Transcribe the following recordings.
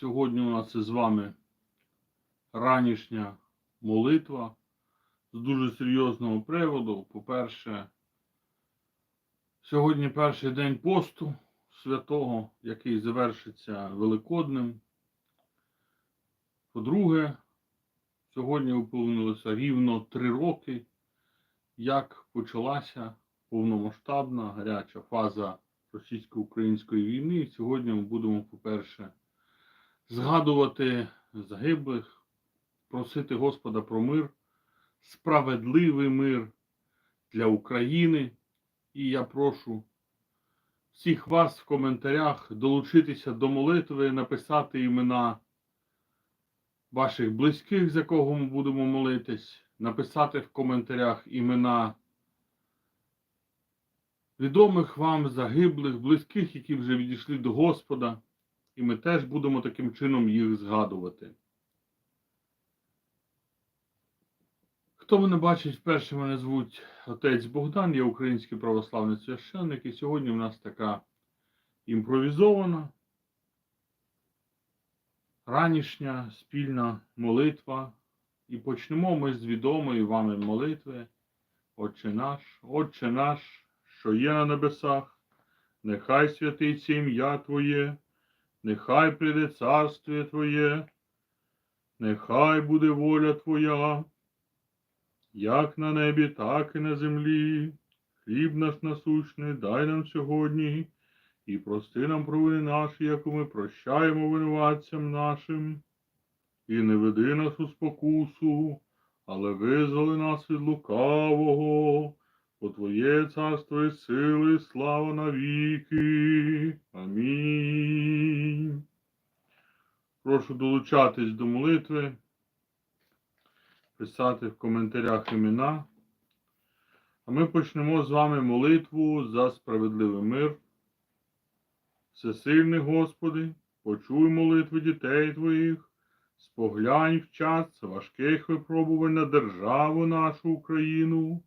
Сьогодні у нас із вами ранішня молитва з дуже серйозного приводу. По-перше, сьогодні перший день посту святого, який завершиться Великоднем. По-друге, сьогодні виповнилося рівно три роки, як почалася повномасштабна гаряча фаза російсько-української війни. Сьогодні ми будемо, по-перше, згадувати загиблих, просити Господа про мир, справедливий мир для України. І я прошу всіх вас в коментарях долучитися до молитви, написати імена ваших близьких, за кого ми будемо молитись, написати в коментарях імена відомих вам загиблих, близьких, які вже відійшли до Господа, і ми теж будемо таким чином їх згадувати. Хто мене бачить, вперше мене звуть отець Богдан, я український православний священник, і сьогодні в нас така імпровізована, ранішня спільна молитва. І почнемо ми з відомої вами молитви. Отче наш, Отче наш, що є на небесах, нехай святиться ім'я Твоє, нехай прийде царствіє Твоє, нехай буде воля Твоя, як на небі, так і на землі. Хліб наш насущний дай нам сьогодні, і прости нам провини наші, яку ми прощаємо винуватцям нашим, і не веди нас у спокусу, але визволи нас від лукавого. Бо Твоє царство і сили, слава навіки. Амінь. Прошу долучатись до молитви, писати в коментарях імена. А ми почнемо з вами молитву за справедливий мир. Всесильний Господи, почуй молитви дітей Твоїх, споглянь в час важких випробувань на державу нашу Україну.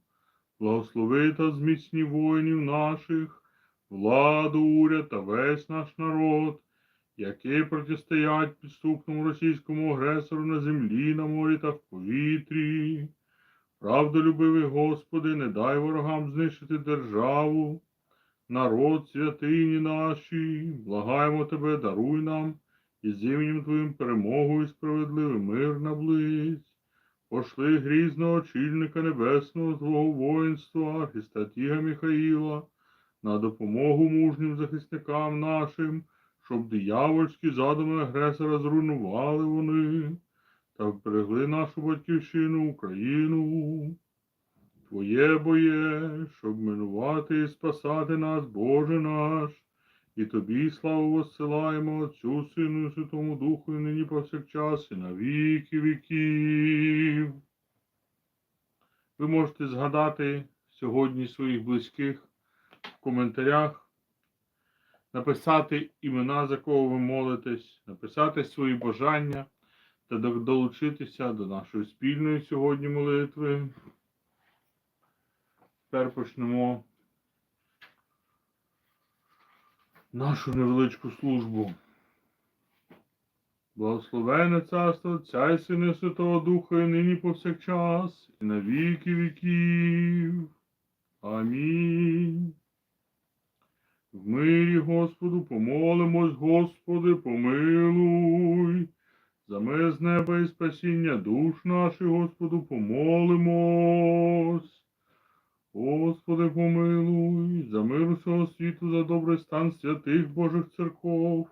Благослови та зміцні воїнів наших, владу, уряд та весь наш народ, які протистоять підступному російському агресору на землі, на морі та в повітрі. Правдолюбивий Господи, не дай ворогам знищити державу, народ святині наші, благаємо Тебе, даруй нам і з іменем Твоїм перемогу і справедливий мир наблизь. Пошли грізного очільника небесного Твого воїнства, архістатіга Михаїла, на допомогу мужнім захисникам нашим, щоб диявольські задуми агресора зруйнували вони та вберегли нашу батьківщину Україну. Твоє боє, щоб минувати і спасати нас, Боже наш, і Тобі славу воссилаємо Отцю, Сину і Святому Духу, і нині повсякчас, і на віки віків. Ви можете згадати сьогодні своїх близьких в коментарях, написати імена, за кого ви молитесь, написати свої бажання та долучитися до нашої спільної сьогодні молитви. Тепер почнемо нашу невеличку службу. Благословене царство Отця і Сина Святого Духа і нині повсякчас, і на віки віків. Амінь. В мирі Господу помолимось, Господи, помилуй. За мир з неба і спасіння душ наших, Господу, помолимось. Господи, помилуй, за мир усього світу, за добрий стан святих Божих церков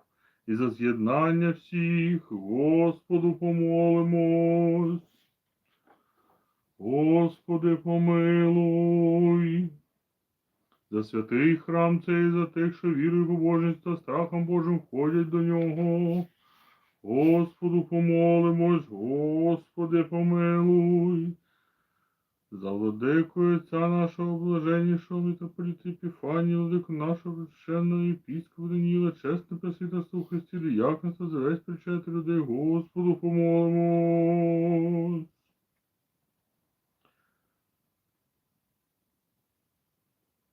і за з'єднання всіх, Господу, помолимось. Господи, помилуй. За святий храм цей, за тих, що вірою, побожність та страхом Божим входять до нього. Господу помолимось, Господи, помилуй. За владикою Отця нашого блаженнішого митрополіта Епіфанія, владику нашого священного єпіскопа Даніла, чесне пресвітерство Христі, діяконство, за весь причети людей, Господу помолимось.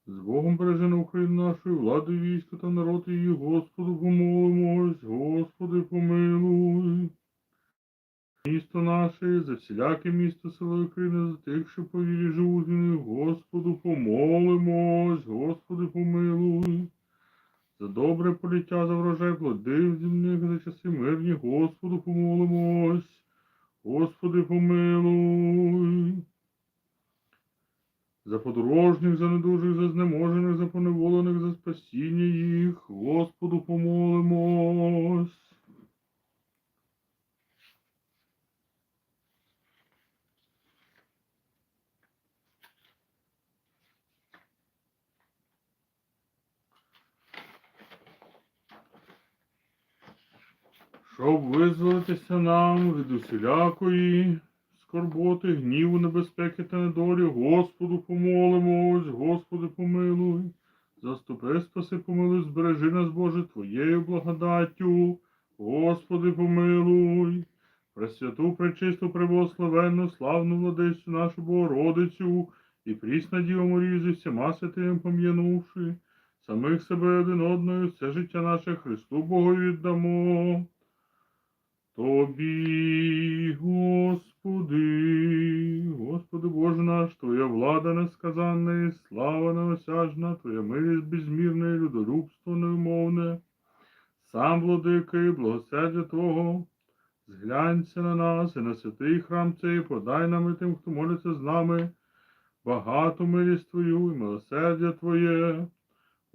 З Богом бережена Україну нашою, владою військо та народ її, Господу помолимось, Господи помилуй. Наших, за всіляке місто село і країни, за тих, що по вірі живуть в них. Господу помолимось, Господи помилуй. За добре поліття, за врожай плодив земних, за часи мирні, Господу помолимось. Господи помилуй. За подорожніх, за недужих, за знеможених, за поневолених, за спасіння їх, Господу помолимось. Щоб визволитися нам від усілякої скорботи, гніву, небезпеки та недолі, Господу помолимось, Господи помилуй. Заступи, спаси, помилуй, збережи нас, Боже, Твоєю благодаттю, Господи помилуй. Пресвяту, пречисту, преблагословенну, славну владицю нашу Богородицю і прісна Діву Марію зі всіма святими пом'янувши, самих себе один одною, все життя наше Христу Богу віддамо. Тобі, Господи, Господи Боже наш, Твоя влада несказанна і слава неосяжна, Твоя милість безмірна і людолюбство невмовне. Сам, владика, і благосердя Твого, зглянься на нас і на святий храм цей, подай нам і тим, хто молиться з нами, багату милість Твою і милосердя Твоє.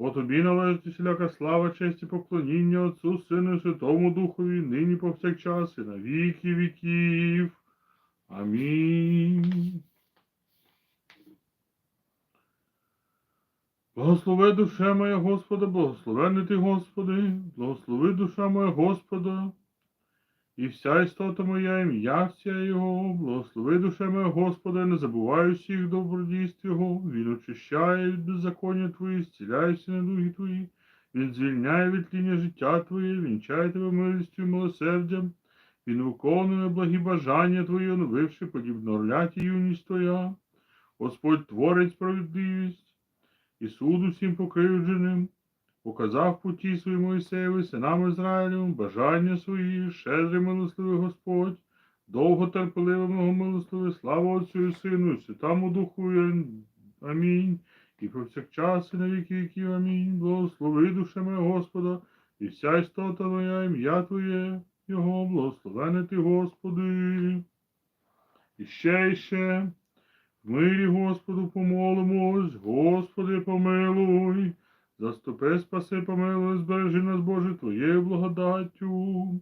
Бо тобі належить усіляка слава, честь і поклоніння Отцу, Сину і Святому Духові, нині повсякчас і на віки віків. Амінь. Благослови душе моя Господа, благословенний ти, Господи, благослови душа моя Господа, і вся істота моя, ім'я вся Його, благослови душе моя Господа, не забувай усіх добродійств Його, Він очищає від беззаконня Твої, зціляє всі недуги Твої, Він звільняє від тління життя Твоє, вінчає тебе милістю і милосердям, Він виконує благі бажання Твої, оновивши подібно орляті юність Твоя. Господь творить справедливість і суд усім покривдженим, показав путі свої Моїсеєві, синам Ізраїлю, бажання свої, щедрий милостивий Господь, довго терпеливо многомилостивий, слава Отцю і Сину, і Святому Духу. Амінь. І повсякчас, і на віки віків. Амінь. Благослови душе моя Господа, і вся істота моя, ім'я Твоє, Його, благословений ти, Господи. І ще, і ще. В мирі Господу помолимось, Господи помилуй. Заступи, спаси, помилуй, збережи нас, Боже, Твоєю благодаттю.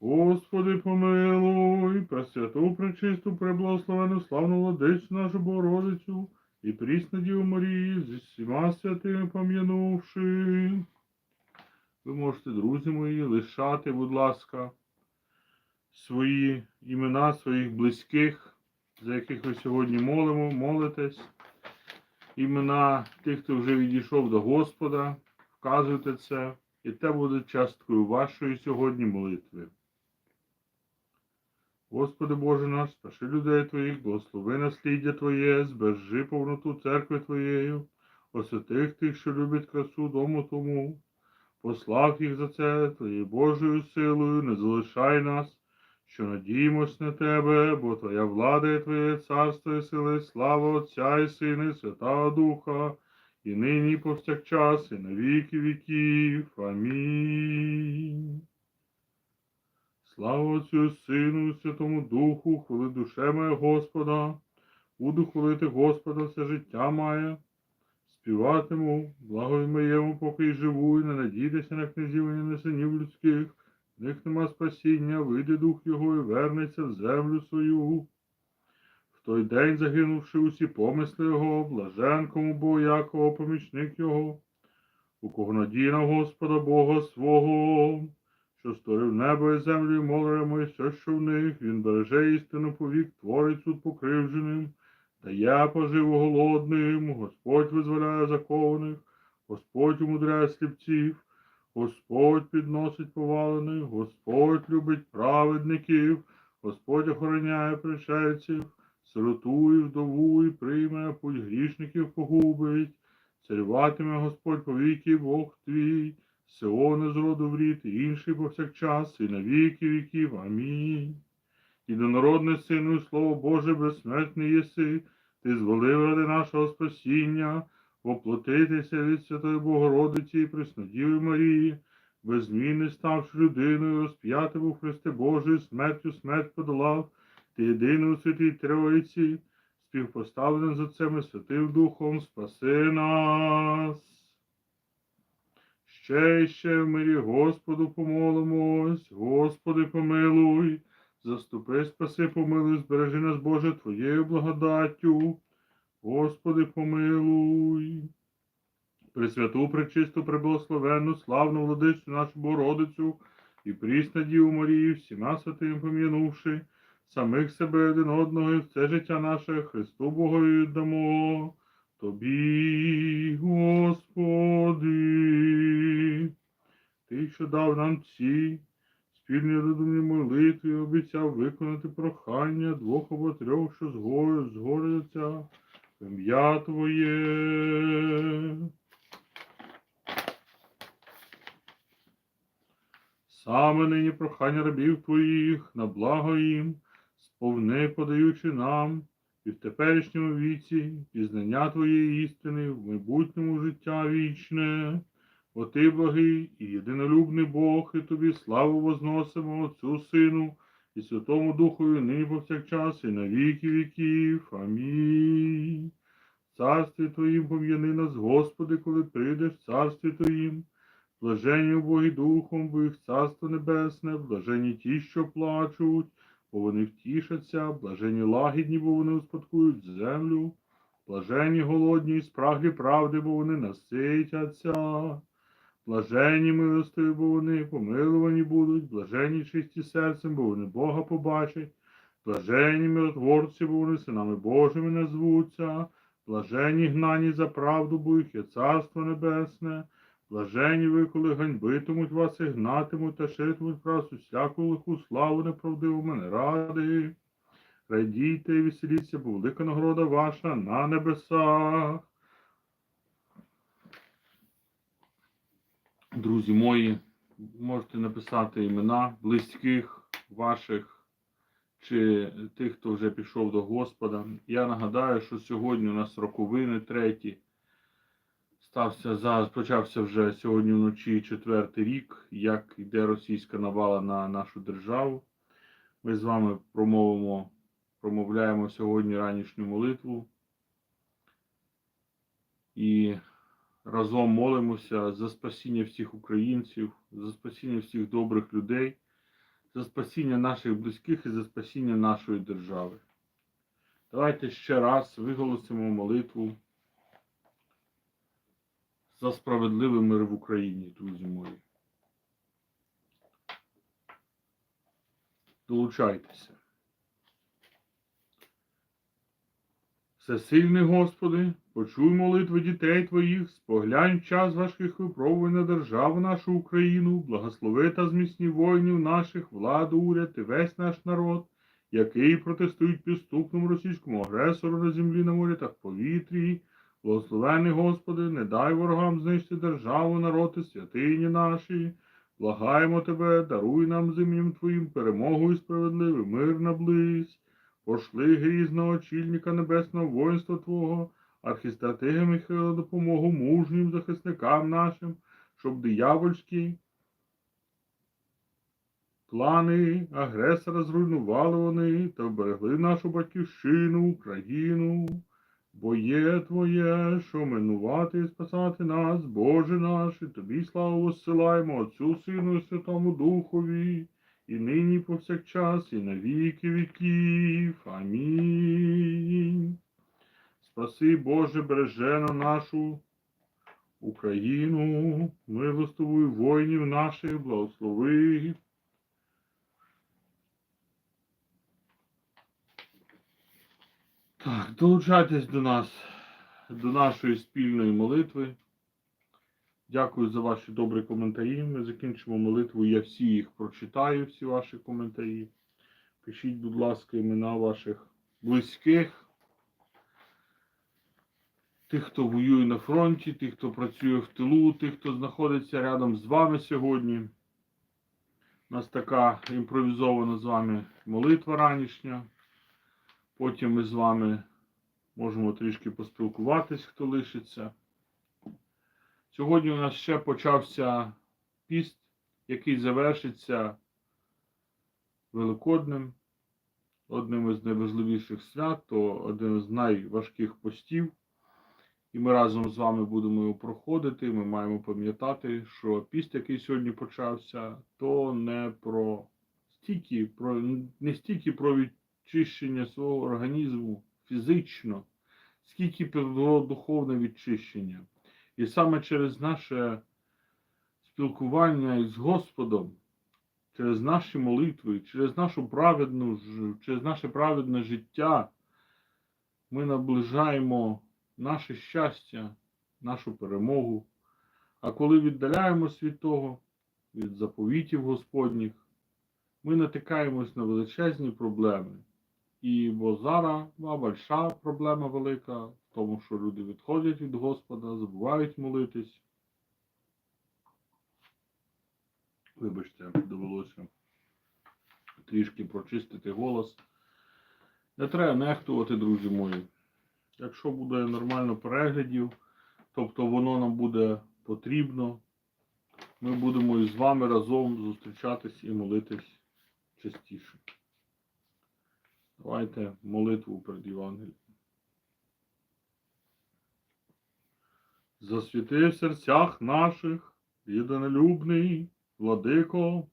Господи, помилуй, пресвяту, пречисту, преблагословену, славну владичну нашу Богородицю і прісну Діву Марії зі всіма святими пом'янувши. Ви можете, друзі мої, лишати, будь ласка, свої імена своїх близьких, за яких ви сьогодні молимо, молитесь імена тих, хто вже відійшов до Господа, вказуйте це, і те буде часткою вашої сьогодні молитви. Господи Боже наш, спаши людей Твоїх, благослови насліддя Твоє, збережи повноту церкви Твоєю, освятих тих, що люблять красу дому тому, послав їх за це Твоєю Божою силою, не залишай нас, що надіємось на Тебе, бо Твоя влада і Твоє царство і сили, слава Отця і Сина, і Святого Духа, і нині, і повсякчас, і на віки віків. Амінь. Слава Отцю, Сину, Святому Духу, хвали душе моя Господа, буду хвалити Господа все життя моє, співатиму, благові моєму, поки й живу, і не надійтеся на князів і на синів людських, в них нема спасіння, вийде дух його і вернеться в землю свою. В той день, загинувши усі помисли його, блажен кому помічник його, у кого надія на Господа Бога свого, що створив небо і землю, і море і все, що в них, він береже істину повік, творить суд покривдженим, дає поживу голодним, Господь визволяє закованих, Господь умудряє сліпців. Господь підносить повалених, Господь любить праведників, Господь охороняє пришельців, сироту і вдову і прийме, путь грішників погубить, царюватиме Господь повіки Бог твій, Сеони з роду в і інший повсякчас, і на віки віків. Амінь. єдинородне Сину, і Слово Боже, безсмертний єси, ти зволив ради нашого спасіння, воплотитися від Святої Богородиці і Преснодіви Марії, без зміни ставши людиною, розп'яти у Христе Божий, смертю смерть подолав, ти єдиний у святій Троїці, співпоставлений з Отцем і Святим Духом, спаси нас. Ще й ще в мирі Господу помолимось, Господи помилуй, заступи, спаси, помилуй, збережи нас, Боже, Твоєю благодаттю. Господи помилуй. Пресвяту, пречисту, преблагословенну, славну владичцю нашу Богородицю і прісна Діву Марію, всіма святим пом'янувши, самих себе один одного і все життя наше Христу Богові віддамо. Тобі, Господи, Ти, що дав нам ці спільні родинні молитви, обіцяв виконати прохання двох або трьох, що згорю, згорються ім'я Твоє. Саме нині прохання рабів Твоїх на благо їм, сповни подаючи нам і в теперішньому віці пізнання Твоєї істини, в майбутньому життя вічне. Бо Ти благий і єдинолюбний Бог, і Тобі славу возносимо Отцю Сину і Святому Духові нині повсякчас і на віки віків. Амінь. Царстві Твоїм пом'яни нас, Господи, коли прийдеш в царстві Твоїм. Блажені Боги Духом, бо їх Царство Небесне, блажені ті, що плачуть, бо вони втішаться, блажені лагідні, бо вони успадкують землю, блажені голодні і спраглі правди, бо вони наситяться, блажені милостиві, бо вони помилувані будуть, блажені чисті серцем, бо вони Бога побачать, блажені миротворці, бо вони синами Божими назвуться, блажені гнані за правду, бо їх є Царство Небесне. Блажені ви, коли ганьбитимуть вас і гнатимуть та ширитимуть про вас усяку лиху славу неправдиву мене ради. Радійте і веселіться, бо велика нагорода ваша на небесах. Друзі мої, можете написати імена близьких ваших чи тих, хто вже пішов до Господа. Я нагадаю, що сьогодні у нас роковини треті стався за почався вже сьогодні вночі четвертий рік, як йде російська навала на нашу державу. Ми з вами промовимо, промовляємо сьогодні ранішню молитву і разом молимося за спасіння всіх українців, за спасіння всіх добрих людей, за спасіння наших близьких і за спасіння нашої держави. Давайте ще раз виголосимо молитву за справедливий мир в Україні, друзі мої. Долучайтеся. Всесильний Господи, почуй молитви дітей Твоїх, споглянь час важких випробувань на державу нашу Україну, благослови та зміцні воїнів наших, владу, уряд і весь наш народ, який протестують підступному російському агресору на землі, на морі та в повітрі. Благословений Господи, не дай ворогам знищити державу, народ і святині наші. Благаємо Тебе, даруй нам з іменем Твоїм перемогу і справедливий мир наблизь. Пошли грізного очільника небесного воїнства Твого, архістратига Михайла допомогу мужнім захисникам нашим, щоб диявольські плани агресора зруйнували вони та вберегли нашу батьківщину, Україну. Бо є Твоє, що минувати і спасати нас, Боже наш, і Тобі славу воссилаємо Отцю Сину і Святому Духові, і нині повсякчас, і на віки віків. Амінь. Спаси, Боже, бережено нашу Україну, милостивую воїнів наших, благослови. Так, долучайтесь до нас, до нашої спільної молитви. Дякую за ваші добрі коментарі. Ми закінчимо молитву. Я всі їх прочитаю, всі ваші коментарі. Пишіть, будь ласка, імена ваших близьких, тих, хто воює на фронті, тих, хто працює в тилу, тих, хто знаходиться рядом з вами сьогодні. У нас така імпровізована з вами молитва ранішня. Потім ми з вами можемо трішки поспілкуватись, хто лишиться. Сьогодні у нас ще почався піст, який завершиться Великоднем, одним із найважливіших свят, то один з найважких постів. І ми разом з вами будемо його проходити. Ми маємо пам'ятати, що піст, який сьогодні почався, то не про стільки, про не стільки про відчищення свого організму фізично, скільки про духовне відчищення. І саме через наше спілкування із Господом, через наші молитви, через нашу праведну, через наше праведне життя ми наближаємо наше щастя, нашу перемогу. А коли віддаляємось від того, від заповітів Господніх, ми натикаємось на величезні проблеми. І бо зараз больша проблема велика в тому, що люди відходять від Господа, забувають молитись. Вибачте, довелося трішки прочистити голос. Не треба нехтувати, друзі мої. Якщо буде нормально переглядів, тобто воно нам буде потрібно, ми будемо із вами разом зустрічатись і молитись частіше. Давайте молитву перед Євангелієм. Засвіти в серцях наших, єдинолюбний, владико,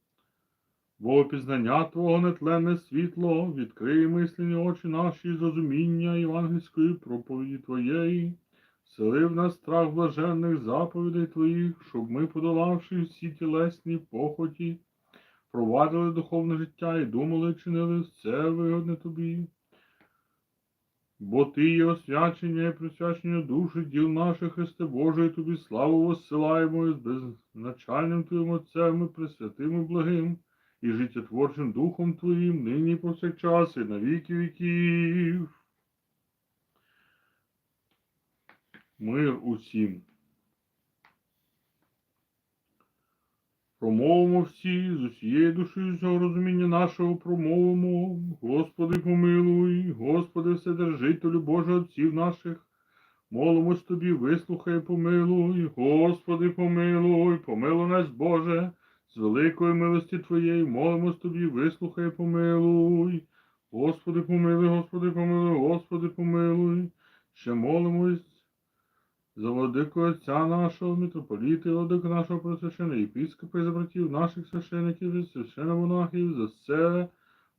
бо пізнання Твого нетленне світло, відкрий мислені очі наші з розуміння євангельської проповіді Твоєї, всели в нас страх блаженних заповідей Твоїх, щоб ми, подолавши всі тілесні похоті, провадили духовне життя і думали, чинили все вигодне тобі. Бо ти є освячення і присвячення душі діл наших, Христе Боже, і тобі славу воссилаємо із безначальним Твоїм Отцем і пресвятим і благим, і життєтворчим Духом Твоїм, нині повсякчас, і на віки віків. Мир усім. Промовимо всі з усієї душі, з усього розуміння нашого промовимо. Господи, помилуй, Господи, Вседержителю Боже Отців наших. Молимось Тобі, вислухай, помилуй, Господи, помилуй, помилуй нас, Боже, з великої милості Твоєї, молимось Тобі, вислухай, помилуй. Господи, помилуй, Господи, помилуй, Господи, помилуй. Ще молимось за владику отця нашого, митрополіта, і нашого просвященого єпископа і братів наших священиків і священомонахів, за все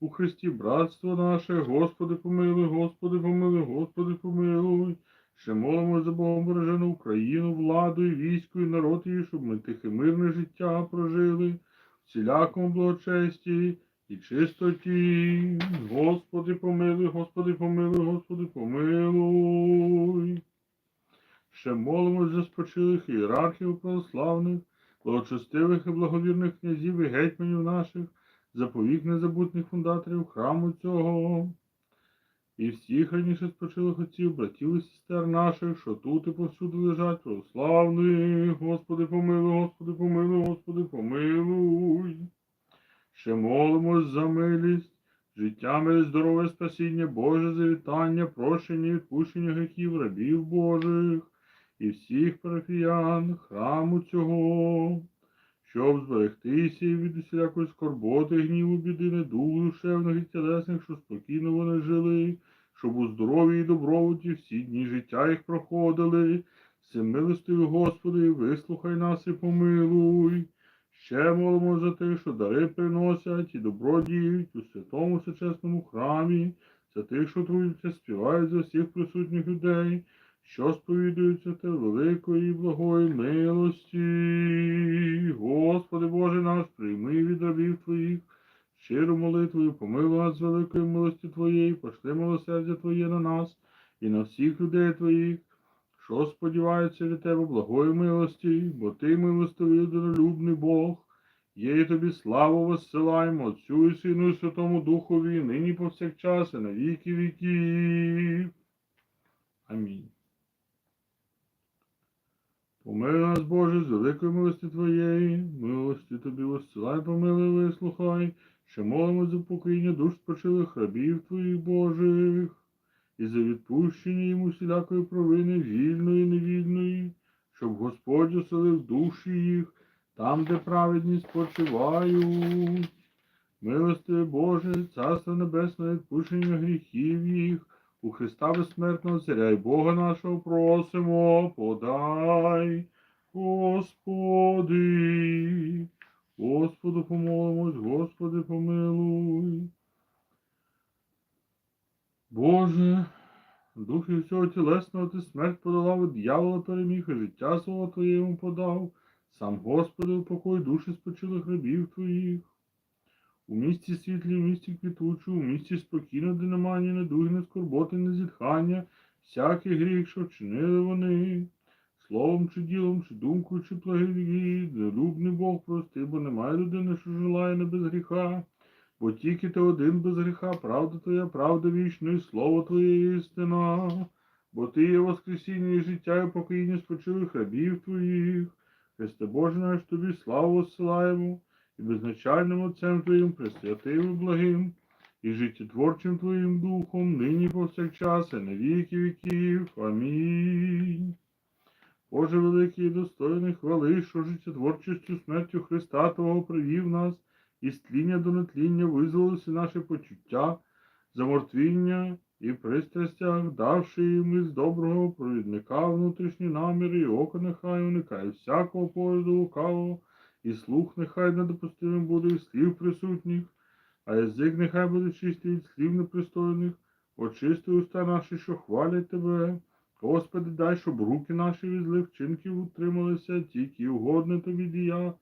у Христі братство наше, Господи помилуй, Господи помилуй, Господи помилуй. Ще молимо за Богом Україну, владу і військо, і народ її, щоб ми тихе мирне життя прожили, всілякому благочесті і чистоті. Господи помилуй, Господи помилуй, Господи помилуй. Ще молимось за спочилих ієрархів православних, благочестивих і благовірних князів і гетьманів наших, заповік незабутніх фундаторів храму цього. І всіх раніше спочилих отців, братів і сестер наших, що тут і повсюди лежать, православних, Господи помилуй, Господи помилуй, Господи помилуй. Ще молимось за милість, життя милість, здорове спасіння, Боже завітання, прощення, і відпущення гріхів рабів Божих і всіх парафіян храму цього, щоб зберегтися від усілякої скорботи, гніву, біди, недуг душевних і тілесних, що спокійно вони жили, щоб у здоров'ї і добробуті всі дні життя їх проходили. Всемилостивий Господи, вислухай нас і помилуй. Ще молимо за те, що дари приносять і добродіють у святому всечесному храмі, за тих, що трудяться, співають за всіх присутніх людей, що сповідуються те великої благої милості. Господи Боже наш, прийми від рабів Твоїх щиру молитвою, помилуй нас з великої милості Твоєї, пошли милосердя Твоє на нас і на всіх людей Твоїх, що сподіваються від Тебе благої милості, бо Ти милостивий однолюбний Бог. Є і тобі славу воссилаємо Отцю і Сину і Святому Духові, нині повсякчас і на віки віків. Амінь. Помилуй нас, Боже, з великої милості Твоєї, милості Тобі осилай, помилуй, вислухай, що молимо за покоєння душ спочилих рабів Твоїх Божих, і за відпущення їм усілякої провини вільної і невільної, щоб Господь оселив душі їх там, де праведні спочивають. Милости Боже, Царство Небесне, відпущення гріхів їх, у Христа безсмертного Царя і Бога нашого просимо, подай, Господи. Господу помолимось, Господи помилуй. Боже, духи всього тілесного ти смерть подолав, дьявола переміг, і життя свого Твоєму подав. Сам Господи, упокой душі спочилих рабів Твоїх. У місті світлі, в місті квітучу, у місті спокійно, де нема ні недуги, ні скорботи, ні зітхання, всякий гріх, що вчинили вони. Словом чи ділом, чи думкою, чи плагі, любний Бог прости, бо немає людини, що желає не без гріха. Бо тільки ти один без гріха, правда твоя, правда вічна, і слово твоє істина. Бо ти є воскресіння і життя, і покоїння спочилих рабів твоїх. Христе Боже наш тобі славу осилаємо, і безначальним Отцем Твоїм, пресвятим благим, і життєтворчим Твоїм Духом, нині повсякчас, і на віки віків. Амінь. Боже великий і достойний хвали, що життєтворчістю смертю Христа Твого привів нас, і з тління до нетління визволилися наші почуття, замортвіння і пристрастях, давши їм із доброго провідника внутрішні наміри, і око нехай уникає всякого погляду лукавого, і слух нехай недопустимим буде від слів присутніх, а язик нехай буде чистий від слів непристойних, очисти уста наші, що хвалять Тебе. Господи, дай, щоб руки наші від злих вчинків утрималися, тільки угодне тобі дія,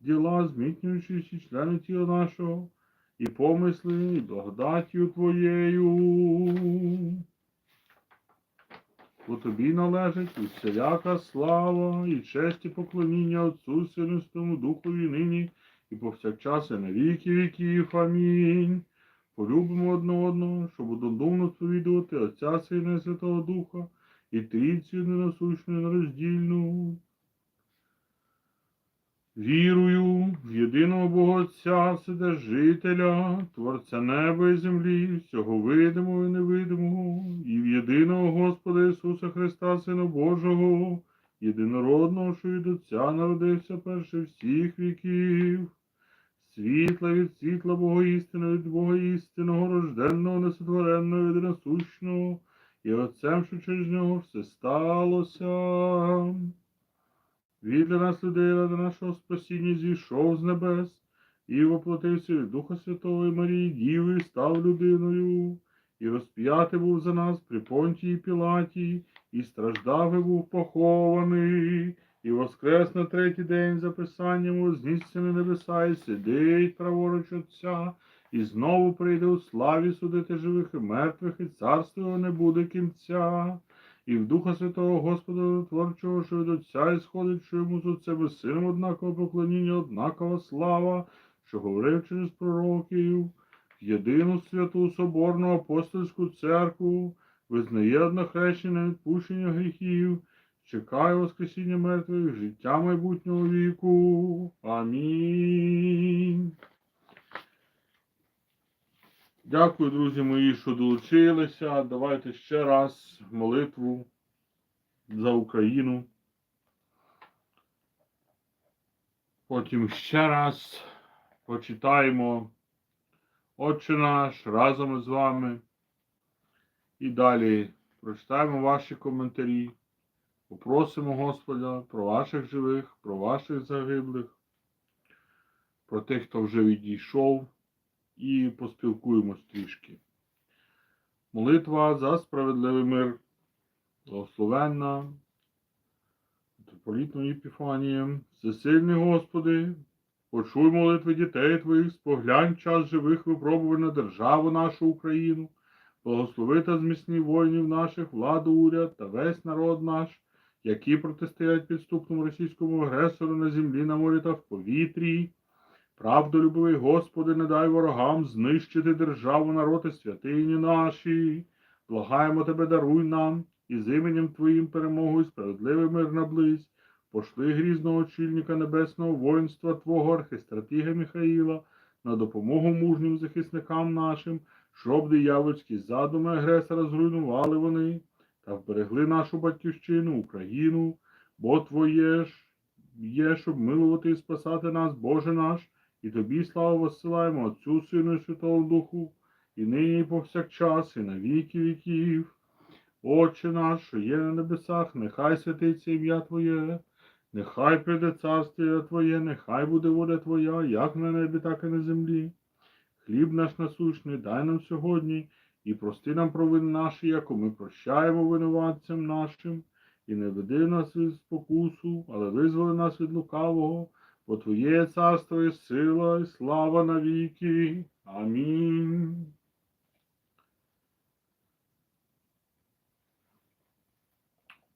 діла, змітнюючи всі члени тіла нашого, і помисли, і благодаттю Твоєю. Бо тобі належить усіляка слава і честь і поклоніння Отцу Синистому Духові нині і повсякчас і на віки віків. Амінь. Полюбимо одне одного, щоб однодумно сповідувати Отця Сина і Святого Духа і трійцю ненасущну і нероздільну. Вірую в єдиного Бога Отця, Вседержителя, Творця неба і землі, всього видимого і невидимого, і в єдиного Господа Ісуса Христа, Сина Божого, єдинородного, що від Отця народився перше всіх віків. Світла від світла Бога істини, від Бога істинного, рожденного, несотвореного, єдиносущного, і Отцем, що через нього все сталося. Він для нас людей ради нашого спасіння зійшов з небес і воплотився від Духа Святого і Марії Діви, став людиною, і розп'ятий був за нас при Понтії Пілаті, і страждав і був похований, і воскрес на третій день за Писанням вознісся на небеса, і сидить праворуч Отця, і знову прийде у славі судити живих і мертвих, і царство не буде кінця. І в Духа Святого Господа Творчого, що від Отця ісходить, що йому з Отцем і Сином однакове поклоніння, однакова слава, що говорив через пророків, єдину святу Соборну апостольську церкву, визнає однохрещення відпущення гріхів, чекає Воскресіння мертвих, життя майбутнього віку. Амінь. Дякую, друзі мої, що долучилися. Давайте ще раз молитву за Україну. Потім ще раз почитаємо Отче наш разом з вами. І далі прочитаємо ваші коментарі. Попросимо Господа про ваших живих, про ваших загиблих, про тих, хто вже відійшов і поспілкуємось трішки. Молитва за справедливий мир, благословенна, митрополітною Епіфанієм, всесильний Господи, почуй молитви дітей Твоїх, споглянь час живих випробувань на державу нашу Україну, благослови та зміцні воїнів наших, владу, уряд та весь народ наш, які протистоять підступному російському агресору на землі, на морі та в повітрі. Правдолюбивий Господи, не дай ворогам знищити державу, народ і святині наші. Благаємо Тебе, даруй нам і з іменем Твоїм перемогою справедливий мир наблизь. Пошли грізного очільника небесного воїнства Твого архистратига Михаїла на допомогу мужнім захисникам нашим, щоб диявольські задуми агресора зруйнували вони та вберегли нашу батьківщину, Україну, бо Твоє ж є, щоб милувати і спасати нас, Боже наш, і Тобі славу воссилаємо Отцю, Сину і Святому Духу, і нині, і повсякчас, і на віки віків. Отче наш, що є на небесах, нехай святиться ім'я Твоє, нехай прийде царство Твоє, нехай буде воля Твоя, як на небі, так і на землі. Хліб наш насущний дай нам сьогодні, і прости нам провини наші, яко ми прощаємо винуватцям нашим, і не веди нас від спокусу, але визволи нас від лукавого, бо Твоє царство і сила, і слава навіки. Амінь.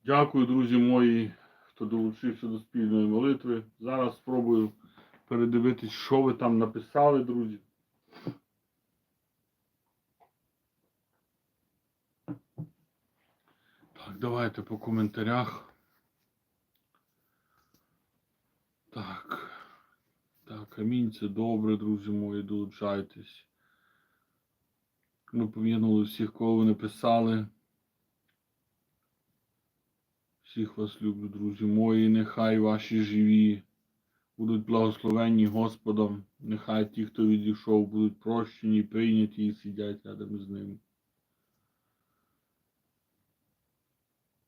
Дякую, друзі мої, хто долучився до спільної молитви. Зараз спробую передивитись, що ви там написали, друзі. Так, давайте по коментарях. Так. Так, амінь, це добре, друзі мої, долучайтесь. Ми пом'янули всіх, кого ви написали. Всіх вас люблю, друзі мої, нехай ваші живі будуть благословенні Господом. Нехай ті, хто відійшов, будуть прощені, прийняті і сидять рядом з ними.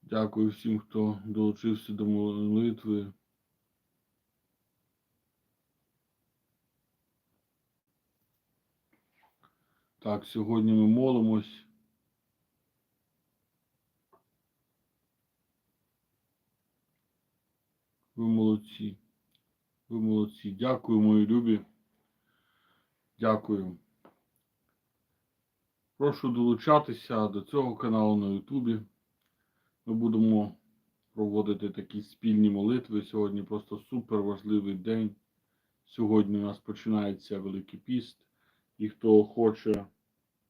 Дякую всім, хто долучився до молитви. Так, сьогодні ми молимось. Ви молодці. Ви молодці. Дякую, мої любі. Дякую. Прошу долучатися до цього каналу на Ютубі. Ми будемо проводити такі спільні молитви. Сьогодні просто супер важливий день. Сьогодні у нас починається Великий піст. І хто хоче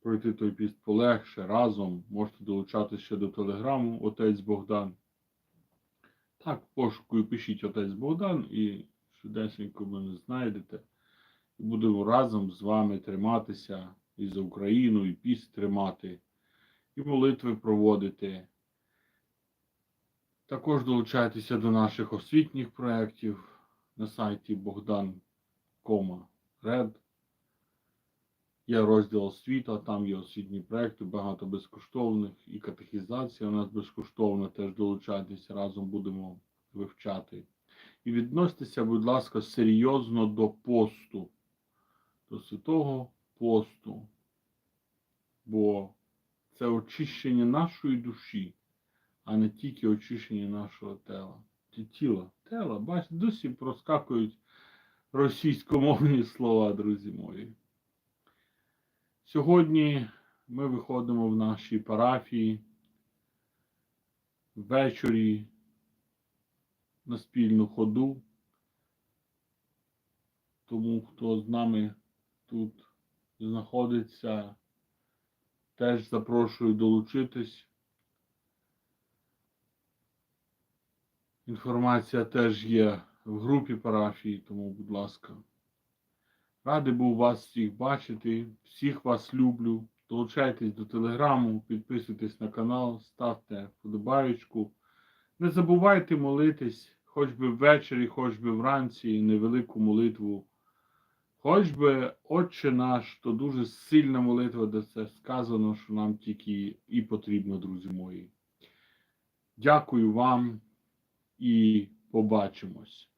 пройти той піст полегше разом, можете долучатися ще до телеграму Отець Богдан. Так, і пишіть Отець Богдан і швидесенько мене знайдете. І будемо разом з вами триматися і за Україну, і піст тримати, і молитви проводити. Також долучайтеся до наших освітніх проєктів на сайті Bogdan.com.red. Є розділ освіта, там є освітні проєкти, багато безкоштовних і катехізація у нас безкоштовна, теж долучайтеся, разом будемо вивчати. І відносьтеся, будь ласка, серйозно до посту, до святого посту. Бо це очищення нашої душі, а не тільки очищення нашого тела. Ті- Тіла, тела, бачите, досі проскакують російськомовні слова, друзі мої. Сьогодні ми виходимо в нашій парафії ввечері на спільну ходу. Тому хто з нами тут знаходиться, теж запрошую долучитись. Інформація теж є в групі парафії, тому, будь ласка. Радий був вас всіх бачити, всіх вас люблю. Долучайтесь до телеграму, підписуйтесь на канал, ставте вподобаєчку. Не забувайте молитись, хоч би ввечері, хоч би вранці, невелику молитву. Хоч би Отче наш, то дуже сильна молитва, де це сказано, що нам тільки і потрібно, друзі мої. Дякую вам і побачимось.